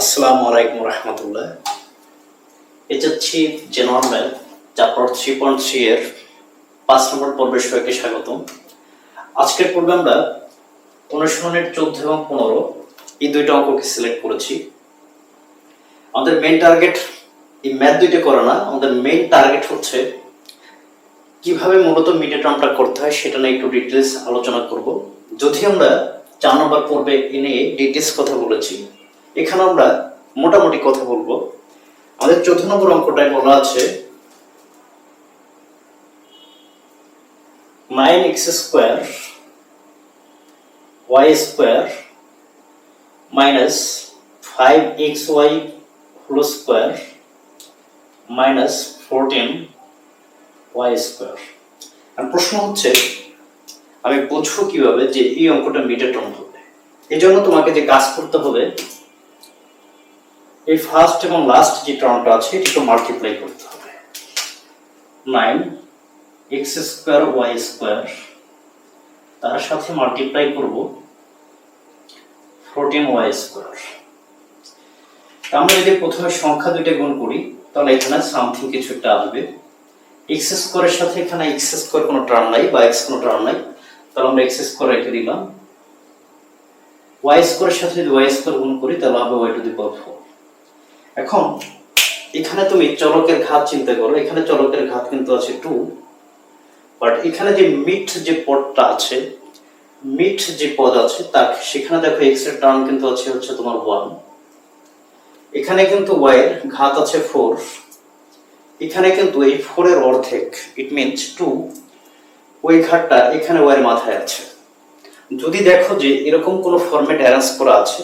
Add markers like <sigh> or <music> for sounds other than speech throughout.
আসসালামু আলাইকুম রহমতুল্লাহ। এটা হচ্ছে math chapter three point three এর পাঁচ নম্বর পর্বের সবাইকে স্বাগতম। আজকের পর্বে আমরা অনুশীলনের চোদ্দ এবং পনেরো, এই দুইটা অঙ্ককে সিলেক্ট করেছি। আমাদের মেইন টার্গেট এই ম্যাথ দুইটা করে না, আমাদের মেইন টার্গেট হচ্ছে কীভাবে মূলত মিডে টার্মটা করতে হয় সেটা নিয়ে একটু ডিটেলস আলোচনা করব। যদি আমরা চার নম্বর পর্বে এনে ডিটেলস কথা বলেছি এখানে আমরা মোটামুটি কথা বলব। আমাদের চৌদ্দ নম্বর অঙ্কটায় বলা আছে nine X square Y square minus five X Y whole square minus fourteen Y square আর প্রশ্ন হচ্ছে, আমি বুঝব কীভাবে যে এই অঙ্কটা মিডে টার্ম হবে? এই জন্য তোমাকে যে কাজ করতে হবে এই ফার্স্ট এবং লাস্ট যে টার্মটা আছে এটাকে মাল্টিপ্লাই করতে হবে। Nine X square Y square তার সাথে মাল্টিপ্লাই করব ফোরটিন ওয়াই স্কোয়ার আমরা যদি প্রথমে সংখ্যা দুইটা গুণ করি, তাহলে এখানে সামথিং কিছু একটা আসবে। এক্স স্কোয়ারের সাথে এখানে এক্স স্কোয়ার কোনো টার্ম নাই বা এক্স কোনো টার্ম নাই, তাহলে আমরা এক্স স্কোয়ার রেখে দিলাম। ওয়াই স্কোয়ারের সাথে যদি ওয়াই স্কোয়ার গুণ করি, তাহলে হবে Y to the power four এখন, এখানে তুমি চলকের ঘাত চিন্তা করো, এখানে চলকের ঘাত কিন্তু আছে টু। বাট এখানে যে মিট যে পদটা আছে মিট যে পদ আছে তা সেখানে দেখো এক্সের টার্ম কিন্তু আছে হচ্ছে তোমার ওয়ান এখানে কিন্তু ওয়াই এর ঘাত আছে ফোর এখানে কিন্তু এই ফোর এর অর্ধেক ইট মিনস টু ওই ঘাটটা এখানে ওয়াই এর মাথায় আছে। যদি দেখো যে এরকম কোনো ফরম্যাট অ্যারেঞ্জ করা আছে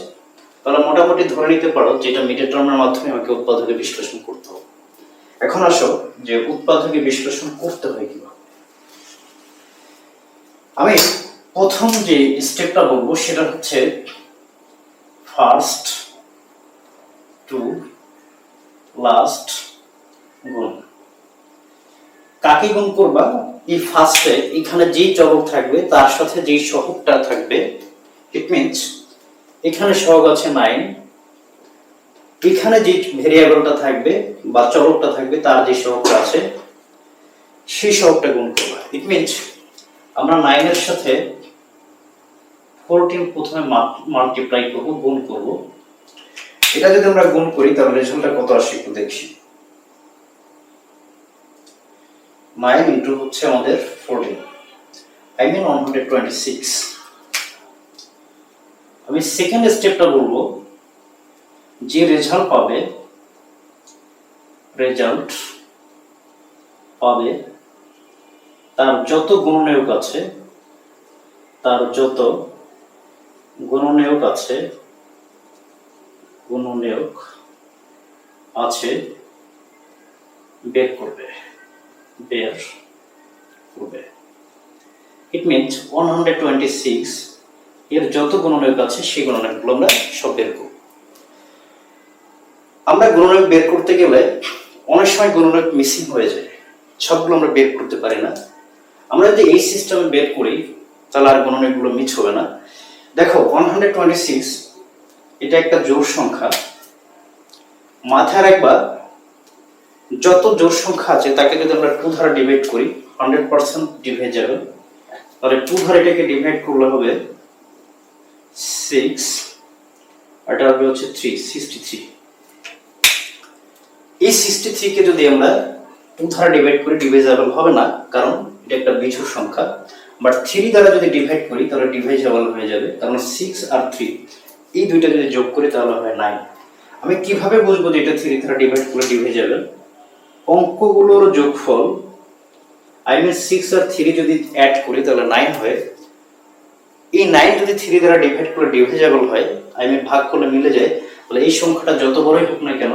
তাহলে মোটামুটি ধরে নিতে পারো যে এটা টার্মের মাধ্যমে আমাকে উৎপাদকে বিশ্লেষণ করতে হবে। এখন আসো যে উৎপাদকে বিশ্লেষণ করতে হয় কীভাবে? আমি প্রথম যে স্টেপটা বলব সেটা হচ্ছে ফার্স্ট টু লাস্ট গুণ। কাকে গুণ করবা? এই ফার্স্টে এখানে যেই চলক থাকবে, তার সাথে যেই সহগটা থাকবে ইট মিনস এখানে সহগ আছে নাইন। এখানে যে ভেরিয়েবলটা থাকবে বা চলকটা থাকবে, তার যে সহগটা আছে, সেই সহগটা গুণ করবা। ইট মিনস আমরা নাইনের সাথে ফোরটিন প্রথমে মাল্টিপ্লাই করব, গুণ করব। এটা যদি আমরা গুণ করি, তাহলে রেজাল্টটা কত আসে একটু দেখি। নাইন ইন্টু হচ্ছে আমাদের fourteen I mean one hundred twenty six আমি সেকেন্ড স্টেপটা বলব। যে রেজাল্ট পাবে রেজাল্ট পাবে তার যত গুণনীয়ক আছে, তার যত গুণনীয়ক আছে গুণনীয়ক আছে, বের করবে বের করবে। It means one hundred twenty six এর যত গুণনীয়ক আছে, সেই গুণনীয়কগুলো আমরা সব বের করব। আমরা গুণনীয়ক বের করতে গেলে অনেক সময় গুণনীয়ক মিসিং হয়ে যায়। সবগুলো আমরা বের করতে পারি না। আমরা যদি এই সিস্টেমে বের করি, তাহলে আর গুণনীয়কগুলো মিস হবে না। দেখো ওয়ান হান্ড্রেড টোয়েন্টি সিক্স এটা একটা জোর সংখ্যা। মাথায় রাখবা যত জোর সংখ্যা আছে, তাকে যদি আমরা টু ধারা ডিভাইড করি হান্ড্রেড পার্সেন্ট ডিভাইড যাবে। তাহলে টু ধারা এটাকে ডিভাইড করলে হবে সিক্স এটা হবে হচ্ছে থ্রি সিক্সটি থ্রি এই সিক্সটি থ্রিকে যদি আমরা টু দ্বারা ডিভাইড করি ডিভাইজেবল হবে না, কারণ এটা একটা বিজোড় সংখ্যা। বাট থ্রি দ্বারা যদি ডিভাইড করি, তাহলে ডিভাইজেবল হয়ে যাবে কারণ সিক্স আর থ্রি এই দুইটা যদি যোগ করি, তাহলে হয় নাইন আমি কীভাবে বুঝব যে এটা থ্রি দ্বারা ডিভাইড করে ডিভাইজেবল অঙ্কগুলোর যোগফল আই মিন সিক্স আর থ্রি যদি অ্যাড করি, তাহলে নাইন হয়। এই নাইন যদি থ্রি দ্বারা ডিভাইড করে ডিভাইজেবল হয় আই মিন ভাগ করলে মিলে যায়, তাহলে এই সংখ্যাটা যত বড়ই হোক না কেন,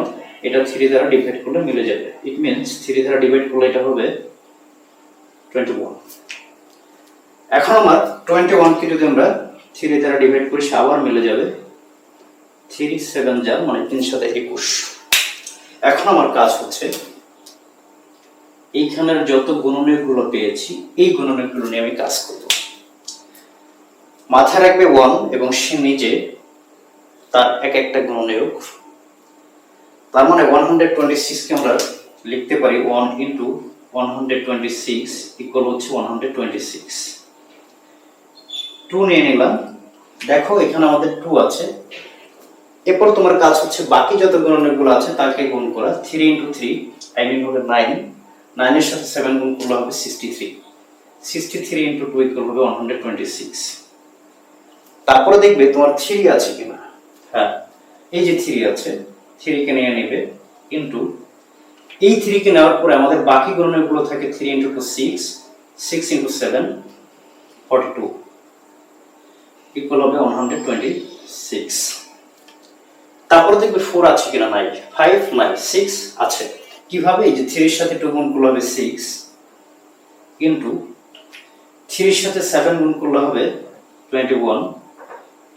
এটা থ্রি দ্বারা ডিভাইড করলে মিলে যাবে। ইট মিনস থ্রি দ্বারা ডিভাইড করলে এটা হবে টোয়েন্টি ওয়ান এখন আমার টোয়েন্টি ওয়ানকে যদি আমরা থ্রি দ্বারা ডিভাইড করি, সে আবার মিলে যাবে থ্রি সেভেন যার মানে তিন সাথে একুশ। এখন আমার কাজ হচ্ছে, এইখানের যত গুণনীয়কগুলো পেয়েছি, এই গুণনীয়কগুলো নিয়ে আমি কাজ করব। মাথায় রাখবে ওয়ান এবং সে নিজে তার এক একটা গুণনীয়ক তার মানে ওয়ান হান্ড্রেড টোয়েন্টি সিক্সকে আমরা লিখতে পারি one into one hundred twenty six equal হচ্ছে one hundred twenty six two নিয়ে নিলাম। দেখো এখানে আমাদের টু আছে। এরপর তোমার কাজ হচ্ছে বাকি যত গুণনগুলো আছে তাকে গুণ করা। Three into three I mean হবে নাইন নাইনের সাথে সেভেন গুণ করলে হবে sixty three sixty three into two equal হবে ওয়ান হান্ড্রেড টোয়েন্টি সিক্স তারপরে দেখবে তোমার থ্রি আছে কিনা। হ্যাঁ এই যে থ্রি আছে, থ্রিকে নিয়ে নেবে ইন্টু এই থ্রিকে নেওয়ার পরে আমাদের বাকি গুণনগুলো থাকে three into two six six into seven forty two equal হবে ওয়ান হান্ড্রেড টোয়েন্টি সিক্স তারপরে দেখবে ফোর আছে কিনা নাই? ফাইভ নাই সিক্স আছে। কীভাবে? এই যে থ্রির সাথে টু গুণ করলে হবে সিক্স ইন্টু থ্রির সাথে সেভেন গুণ করলে হবে twenty one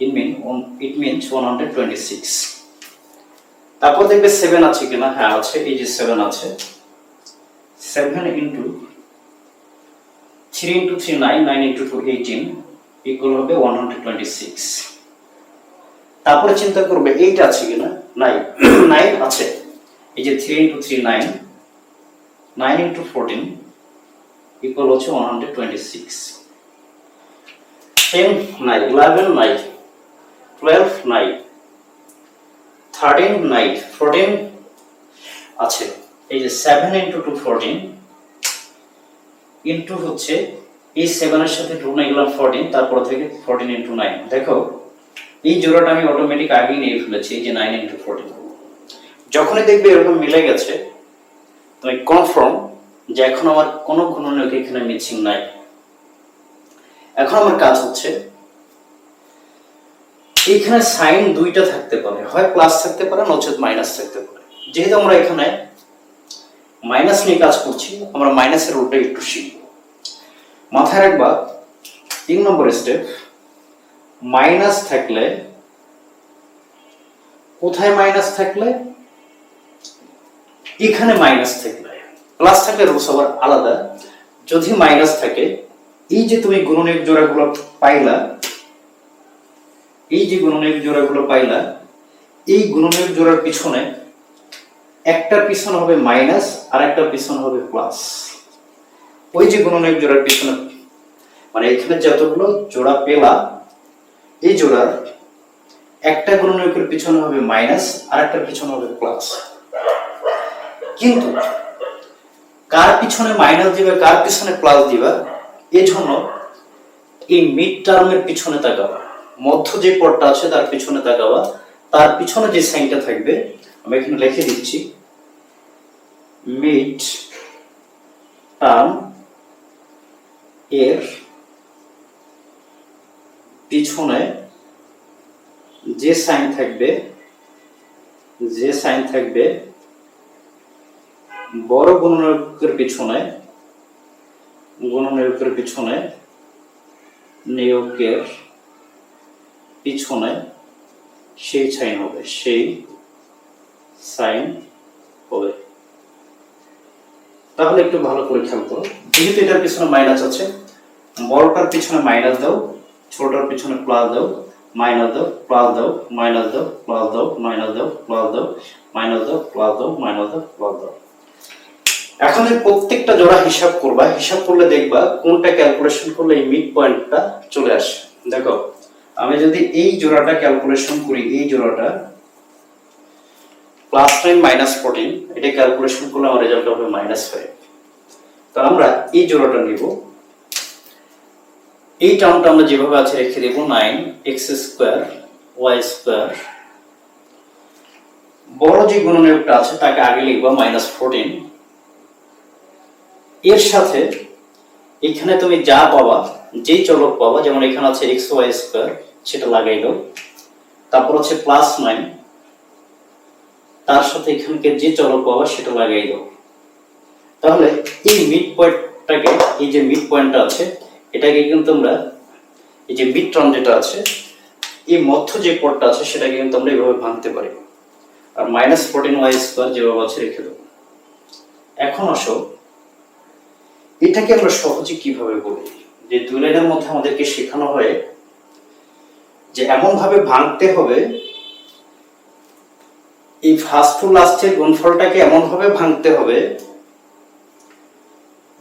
it mean it means one hundred twenty six তারপর দেখবে সেভেন আছে কিনা? হ্যাঁ আছে। এই যে সেভেন আছে। Seven into three into three nine nine into two eighteen equal হবে ওয়ান হান্ড্রেড টোয়েন্টি সিক্স তারপরে চিন্তা করবে এইট আছে কিনা? নাই নাইন <clears throat> আছে। এই যে three into three nine nine into fourteen equal হচ্ছে one hundred twenty six ten নাই ইলেভেন নাই টুয়েলভ নাই থার্টিন নাই ফোরটিন আছে এই যে seven into two fourteen into হচ্ছে এই সেভেনের সাথে টু নিয়ে গেলাম ফোরটিন তারপর থেকে ফোরটিন ইন্টু নাইন দেখো, এই জোড়াটা আমি অটোমেটিক আগেই নিয়ে ফেলেছি, এই যে নাইন ইন্টু ফোরটিন যখনই দেখবে এরকম মিলে গেছে, তুমি কনফার্ম যে এখন আমার কোনো গুণনীয়ক এখানে মিসিং নাই। এখন আমার কাজ হচ্ছে এখানে সাইন দুইটা থাকতে পারে। হয় প্লাস থাকতে পারে, নচেত মাইনাস থাকতে পারে। যেহেতু আমরা এখানে মাইনাস নিয়ে কাজ করছি, আমরা মাইনাসের রুটটা একটু শিখব। মাথায় রাখবা, তিন নম্বর স্টেপ মাইনাস থাকলে, কোথায় মাইনাস থাকলে? এখানে মাইনাস থাকলে। প্লাস থাকলে রুলস আবার আলাদা। যদি মাইনাস থাকে, এই যে তুমি গুণনীয় জোড়াগুলো পাইলা এই যে গুণনীয় জোড়াগুলো পাইলা, এই গুণনীয় জোড়ার পিছনে একটা পিছন হবে মাইনাস আর একটা পিছন হবে প্লাস। ওই যে গুণনীয় জোড়ার পিছনে মানে এখানে যতগুলো জোড়া পেলা, এই জোড়ার একটা গুণনীয়কের পিছনে হবে মাইনাস আর একটা পিছনে হবে প্লাস। কিন্তু কার পিছনে মাইনাস দিবে, কার পিছনে প্লাস দিবা এই জন্য এই মিড টার্মের পিছনে তাকাবা মধ্য যে পদটা আছে, তার পিছনে তাকাবা। তার পিছনে যে সাইনটা থাকবে, আমি এখানে লিখে দিচ্ছি মিড টার্ম এর পিছনে যে সাইন থাকবে, যে সাইন থাকবে বড় গুণনীয়কের পিছনে গুণনীয়কের পিছনে নিয়োগের পিছনে সেই সাইন হবে, সেই সাইন হবে। তাহলে একটু ভালো করে খেয়াল করো। যেহেতু এটার পিছনে মাইনাস আছে বড়টার পিছনে মাইনাস দাও, ছোটটার পিছনে প্লাস দাও মাইনাস দাও প্লাস দাও মাইনাস দাও প্লাস দাও মাইনাস দাও প্লাস দাও মাইনাস দাও প্লাস দাও মাইনাস দাও প্লাস দাও। এখন এই প্রত্যেকটা জোড়া হিসাব করবা, হিসাব করলে দেখবা কোনটা ক্যালকুলেশন করলে এই মিড পয়েন্টটা চলে আসে। দেখো আমি যদি এই জোড়াটা ক্যালকুলেশন করি, এই জোড়াটা প্লাস নাইন মাইনাস ফোরটিন এটা ক্যালকুলেশন করলে আমার রেজাল্ট হবে মাইনাস ফাইভ তো আমরা এই জোড়াটা নিব। এই টার্মটা আমরা যেভাবে আছে রেখে দেব nine X square Y square বড় যে গুণনীয়কটা আছে, তাকে আগে লিখব মাইনাস ফোরটিন এর সাথে এখানে তুমি যা পাবা, যেই চলক পাবা, যেমন এখানে আছে এক্স ওয়াই স্কোয়ার সেটা দাও তারপর হচ্ছে প্লাস নাইন তার সাথে এখানকে যে চলক পাবা সেটা লাগাই তাহলে এই মিড পয়েন্টটাকে এই যে মিড পয়েন্টটা আছে, এটাকে কিন্তু আমরা, এই যে মিড টার্ম যেটা আছে, এই মধ্য যে পদটা আছে সেটাকে কিন্তু আমরা এইভাবে ভাঙতে পারি। আর মাইনাস ফোরটিন ওয়াই স্কোয়ার যেভাবে আছে রেখে দেবো। এখন আসো, এটাকে আমরা সহজে কীভাবে বলি যে দুই লাইনের মধ্যে আমাদেরকে শেখানো হয় যে এমন ভাবে ভাঙতে হবে, এই ফার্স্ট টু লাস্টের গুণফলটাকে এমন ভাবে ভাঙতে হবে,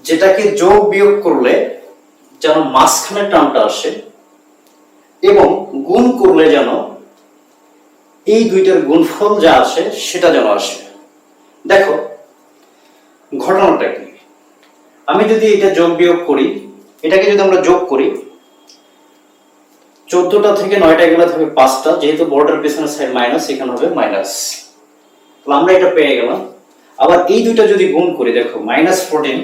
যেটাকে যোগ বিয়োগ করলে যেন মাঝখানে টার্মটা আসে এবং গুণ করলে যেন এই দুইটার গুণফল যা আসে সেটা যেন আসে। দেখো, ঘটনাটা কি? আমি যদি এটা যোগ বিয়োগ করি, এটাকে যদি আমরা যোগ করি চোদ্দটা থেকে নয়টা এগুলো থাকবে পাঁচটা, যেহেতু বর্ডার পিছনে সাইড মাইনাস এখানে হবে মাইনাস তাহলে আমরা এটা পেয়ে গেলাম। আবার এই দুইটা যদি গুণ করি, দেখো মাইনাস ফোরটিন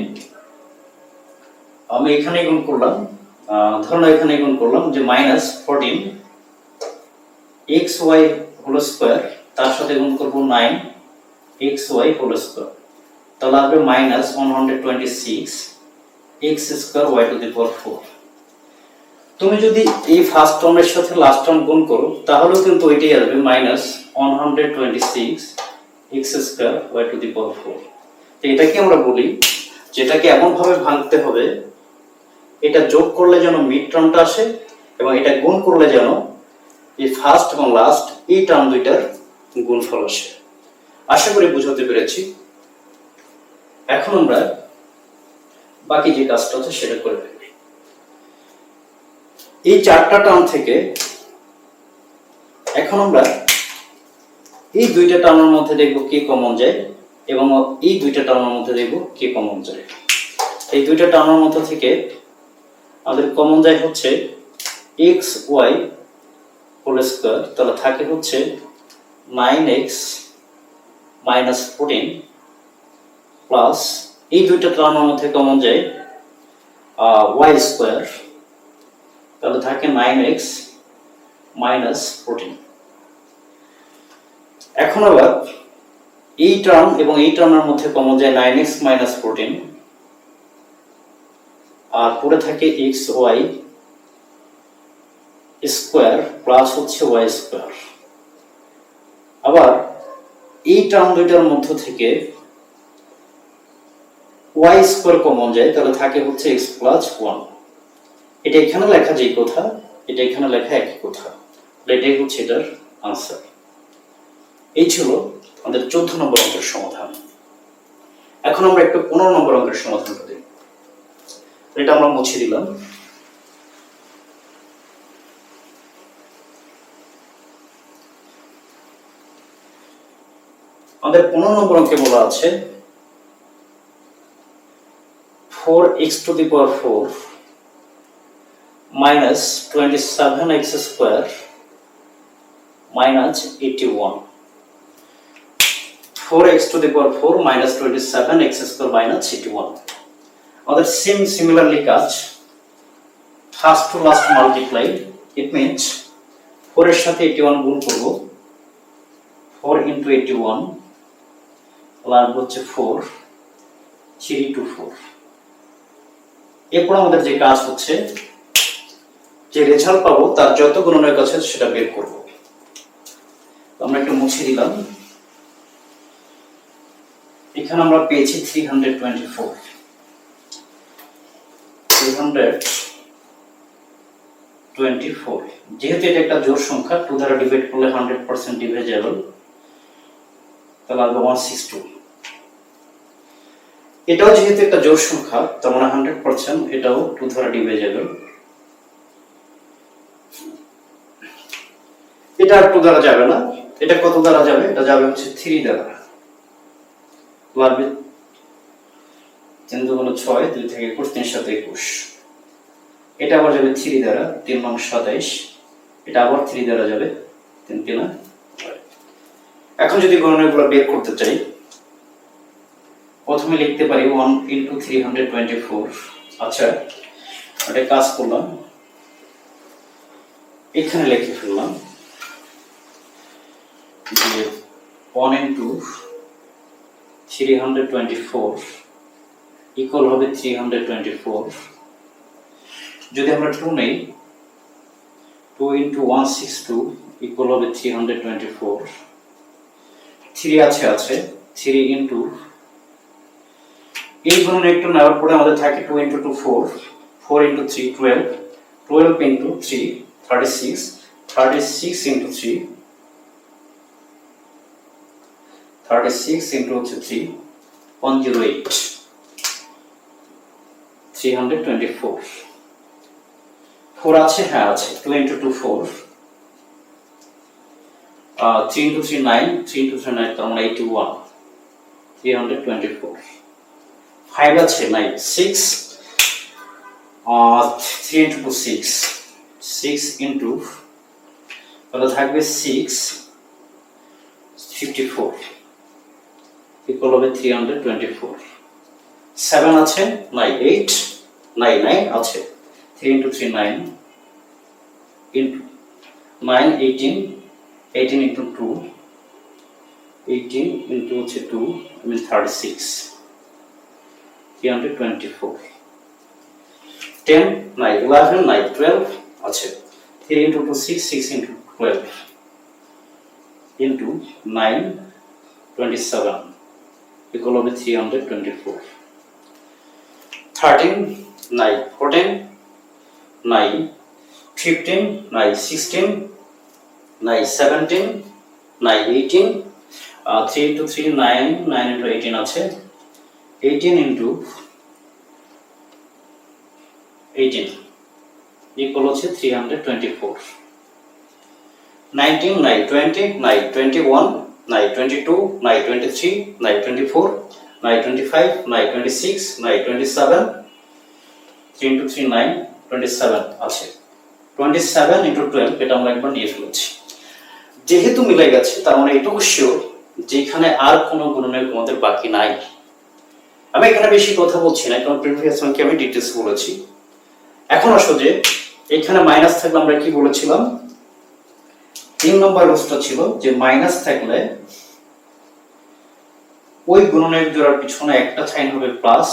আমি এখানে গুণ করলাম ধরুন এখানে গুণ করলাম যে minus fourteen X Y whole square তার সাথে গুণ করব nine X Y whole square তাহলে আসবে minus one hundred twenty six X square Y to the power four তুমি যদি এই ফার্স্ট টার্মের সাথে লাস্ট টার্ম গুণ করো, তাহলেও কিন্তু ওইটাই আসবে minus one hundred twenty six X square Y to the power four এটাকে আমরা বলি, যেটাকে এমন ভাবে ভাঙতে হবে, এটা যোগ করলে যেন মিড টার্মটা আসে এবং এটা গুণ করলে যেন এই ফার্স্ট এবং লাস্ট এই টার্ম দুইটার গুণফল আসে। আশা করি বুঝাতে পেরেছি। এখন আমরা বাকি যে কাজটা আছে সেটা করে ফেলি। এই চারটা টার্ম থেকে এখন আমরা এই দুইটা টার্মের মধ্যে দেখব কে কমন যায় এবং এই দুইটা টার্মের মধ্যে দেখব কে কমন যায়। এই দুইটা টার্মের মধ্যে থেকে আমাদের কমন যায় হচ্ছে এক্স ওয়াই হোল স্কোয়ার তাহলে থাকে হচ্ছে nine X minus fourteen plus এই দুইটা টার্মের মধ্যে কমন যায় ওয়াই স্কোয়ার তাহলে থাকে নাইন এক্স মাইনাস ফোরটিন এখন আবার এই টার্ম এবং এই টার্মের মধ্যে কমন যায় নাইন এক্স মাইনাস ফোরটিন আর পড়ে থাকে এক্স ওয়াই স্কোয়ার প্লাস হচ্ছে ওয়াই স্কোয়ার আবার এই টার্ম দুইটার মধ্য থেকে ওয়াই স্কোয়ার কমন যায়, তাহলে থাকে হচ্ছে এক্স প্লাস ওয়ান এটা এখানে লেখা যেই কথা, এটা এখানে লেখা একই কথা। এটাই হচ্ছে এটার আনসার এই ছিল আমাদের চোদ্দ নম্বর অঙ্কের সমাধান। এখন আমরা একটু পনেরো নম্বর অঙ্কের সমাধানটা দিই এটা আমরা মুছে দিলাম। আমাদের পনেরো নম্বর অঙ্কে বলা আছে four X to the power four minus twenty seven X square minus eighty one four X to the power four minus twenty seven X square minus eighty one আমাদের সেম সিমিলারলি কাজ first to last multiply it means four এর সাথে eighty one গুণ করব। Four into eighty one লাভ হচ্ছে four three two four এরপর আমাদের যে কাজ হচ্ছে যে রেজাল্ট পাবো, তার যত গুণনের কাছে সেটা বের করব। আমরা একটু মুছে দিলাম। এখানে আমরা পেয়েছি three hundred twenty four three hundred twenty four যেহেতু এটা একটা জোর সংখ্যা টু দ্বারা ডিভাইড করলে হান্ড্রেড পার্সেন্ট ডিভাইজেবল তাহলে আসবে ওয়ান সিক্স টু এটাও যেহেতু একটা জোর সংখ্যা, তার মানে হান্ড্রেড পার্সেন্ট এটাও টু দ্বারা ডিভাইজেবল এটা আর টু দ্বারা যাবে না। এটা কত দ্বারা যাবে? এটা যাবে হচ্ছে থ্রি দ্বারা। লাগবে তিন দুগুণ ছয়, দুই থেকে একুশ, তিন সাথে একুশ। এটা আবার যাবে থ্রি দ্বারা, তিন নং সাতাইশ। এটা আবার থ্রি দ্বারা যাবে, তিন তিনা। এখন যদি গণনাগুলো বের করতে চাই, প্রথমে লিখতে পারি one into three hundred twenty four আচ্ছা ওটা কাজ করলাম। এখানে লিখে ফেললাম। যে one into three hundred twenty four equal হবে থ্রি হান্ড্রেড টোয়েন্টি ফোর যদি আমরা টু নেই two into one six two equal হবে three hundred twenty four three আছে আছে থ্রি ইন্টু এই ধরনের একটু নেওয়ার পরে আমাদের থাকে two into two four four into three twelve twelve into three thirty six thirty six into three thirty six into হচ্ছে three one zero eight three hundred twenty four four আছে হ্যাঁ আছে। Two into two four three into three nine three into three nine তার মানে eighty one three hundred twenty four five আছে nine six three into two six six into তাহলে থাকবে six fifty four equal হবে three hundred twenty four seven আছে নাই eight নাই nine আছে। Three into three nine into nine eighteen eighteen into two eighteen into হচ্ছে two I mean thirty six three hundred twenty four ten নাই eleven নাই twelve আছে। Three into two six six into twelve into nine twenty equal হবে 324 13 9 14 9 15 9 16 9 17 9 18 uh, 3 into 3 9 9 into 18 আছে 18 into 18 equal হচ্ছে 324 19 9 20 9 21 9 22 9 23 9 24 9 25 9 26 9 27 3 into 3 9 27 আছে। 27 into 12 এটা আমরা একবার নিয়ে ফেলেছি। যেহেতু মিলে গেছে, তার মানে এটুকু শিওর যে এখানে আর কোনো গুণনের আমাদের বাকি নাই। আমি এখানে বেশি কথা বলছি না, কারণ প্রিভিয়াস আমি ডিটেলস বলেছি। এখন আসো যে, এখানে মাইনাস থাকলে আমরা কি বলেছিলাম? তিন নম্বর রুলসটা ছিল যে মাইনাস থাকলে ওই গুণনের জোড়ার পিছনে একটা সাইন হবে প্লাস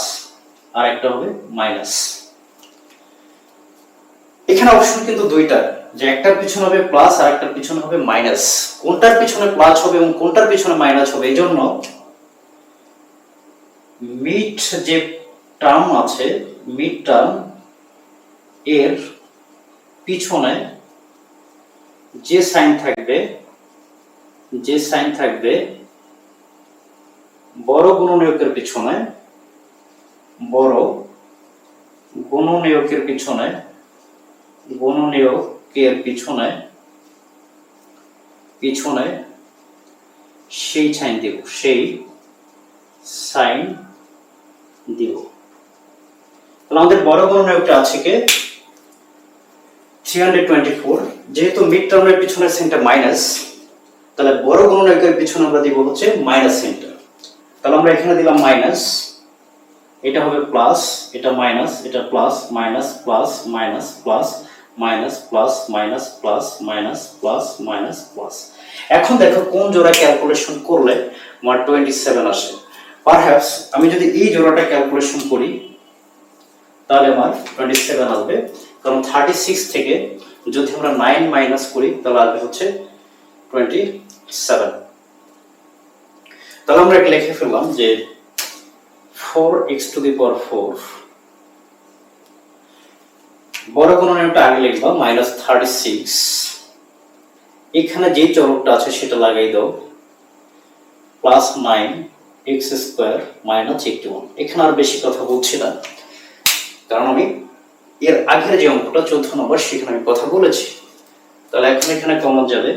আর একটা হবে মাইনাস এখানে অপশন কিন্তু দুইটা, যে একটার পিছনে হবে প্লাস আর একটার পিছনে হবে মাইনাস কোনটার পিছনে প্লাস হবে এবং কোনটার পিছনে মাইনাস হবে এই জন্য মিড যে টার্ম আছে মিড টার্ম এর পিছনে যে সাইন থাকবে, যে সাইন থাকবে বড় গুণনীয়কের পিছনে, বড় গুণনীয়কের পিছনে গুণনীয়কের পিছনে পিছনে সেই সাইন দিব, সেই সাইন দিব। তাহলে আমাদের বড় গুণনীয়কটা আছে কে? 324 যেহেতু মিড টার্মের পিছনের সেন্টার মাইনাস তাহলে বড় গুণনীয়কের পিছনে আমরা দিব হচ্ছে মাইনাস সেন্টার তাহলে আমরা এখানে দিলাম মাইনাস এটা হবে প্লাস এটা মাইনাস এটা plus minus plus minus plus minus plus minus plus minus plus minus plus এখন দেখো কোন জোড়া ক্যালকুলেশন করলে আমার টোয়েন্টি সেভেন আসে। পারহ্যাপস আমি যদি এই জোড়াটা ক্যালকুলেশন করি, তাহলে আমার টোয়েন্টি সেভেন আসবে। কারণ থার্টি সিক্স থেকে যদি আমরা নাইন মাইনাস করি, তাহলে আসবে হচ্ছে টোয়েন্টি সেভেন তাহলে আমরা এটা লিখে ফেললাম যে four x to the power four বড় গুণনীয়কটা আগে লিখবা মাইনাস থার্টি সিক্স এখানে যে চলকটা আছে, সেটা লাগাই দাও। Plus nine x square minus eighty one এখানে আর বেশি কথা বলছি না, কারণ আমি এর আগের যে অঙ্কটা চৌদ্দ নম্বর, সেখানে আমি কথা বলেছি। তাহলে এখন এখানে কমন যাবে।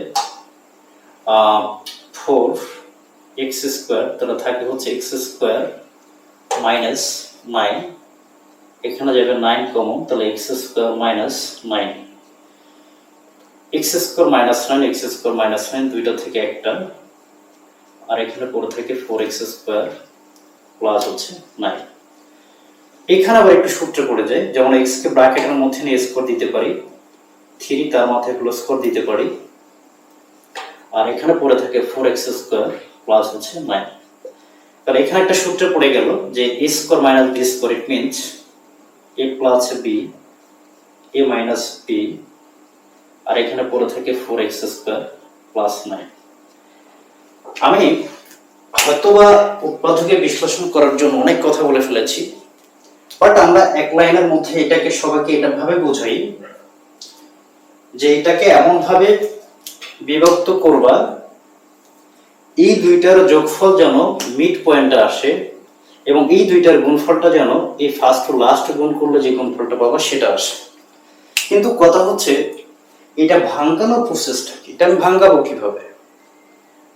ফোর এক্স স্কোয়ার তাহলে থাকে হচ্ছে এক্স স্কোয়ার মাইনাস নাইন এখানে যাবে নাইন কমন তাহলে x square minus nine x square minus nine x square minus nine দুইটা থেকে একটা। আর এখানে পড়ে থাকে ফোর এক্স স্কোয়ার প্লাস হচ্ছে নাইন এখানে আবার একটু সূত্র পড়ে যায়, যেমন এক্স কে ব্র্যাকেটের মধ্যে নিয়ে স্কোর দিতে পারি থ্রি তার মাথায় হলো স্কোর দিতে পারি, আর এখানে পড়ে থাকে ফোর এক্স স্কোয়ার প্লাস হচ্ছে নাইন তাহলে এখানে একটা সূত্র পড়ে গেল যে a square minus b square it means a plus b a minus b আর এখানে পড়ে থাকে four x square plus nine আমি হয়তোবা উৎপাদকে বিশ্লেষণ করার জন্য অনেক কথা বলে ফেলেছি বাট আমরা এক লাইনের মধ্যে এটাকে সবাইকে এটা ভাবে বোঝাই যে এটাকে এমন ভাবে বিভক্ত করবা, এই দুইটার যোগফল যেন মিড পয়েন্টে আসে এবং এই দুইটার গুণফলটা যেন এই ফার্স্ট টু লাস্ট গুণ করলে যে গুণফলটা পাবো সেটা আসে। কিন্তু কথা হচ্ছে, এটা ভাঙ্গানোর প্রসেসটা কি? এটা আমি ভাঙ্গাবো কীভাবে?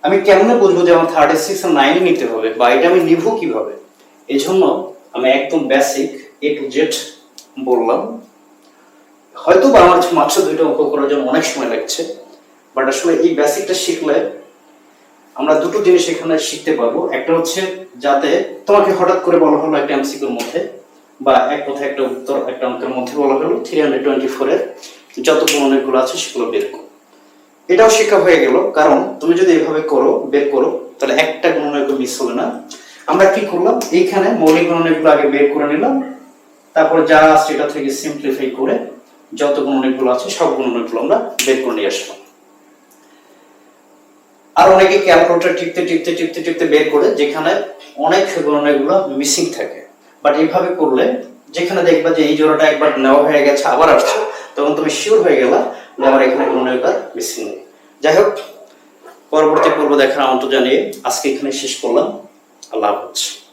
আমি কেমনে বুঝব যে আমার থার্টি সিক্স আর নাইনে নিতে হবে বা এটা আমি নিব কীভাবে? এই জন্য আমি একদম বেসিক এ টু জেড বললাম। হয়তো বা আমার মাত্র দুইটা অঙ্ক করার জন্য অনেক সময় লাগছে বাট আসলে এই বেসিকটা শিখলে আমরা দুটো জিনিস এখানে শিখতে পারব। একটা হচ্ছে যাতে তোমাকে হঠাৎ করে বলা হলো একটা এমসিকিউর মধ্যে, বা এক কথায় একটা উত্তর একটা অঙ্কের মধ্যে বলা হলো থ্রি হান্ড্রেড টোয়েন্টি ফোরের যত গুণনগুলো আছে সেগুলো বের করো। এটাও শিক্ষা হয়ে গেল, কারণ তুমি যদি এভাবে করো, বের করো, তাহলে একটা গুণনৈক মিস হবে না। আমরা কি করলাম? এইখানে মৌলিক গুণনগুলো আগে বের করে নিলাম। তারপরে যা আছে এটা থেকে সিম্পলিফাই করে যত গুণনগুলো আছে সব গুণনগুলো আমরা বের করে নিয়ে আসলাম। আর অনেকে টিপতে টিপতে টিপতে টিপতে বের করে যেখানে অনেক গণনাগুলো মিসিং থাকে। বাট এইভাবে করলে যেখানে দেখবা যে এই জোড়াটা একবার নেওয়া হয়ে গেছে, আবার আসছে, তখন তুমি শিওর হয়ে গেলা যে আমার এখানে গণনাগুলো মিসিং নেই। যাই হোক, পরবর্তী পর্ব দেখার আমন্ত্রণ জানিয়ে আজকে এখানে শেষ করলাম। allowance.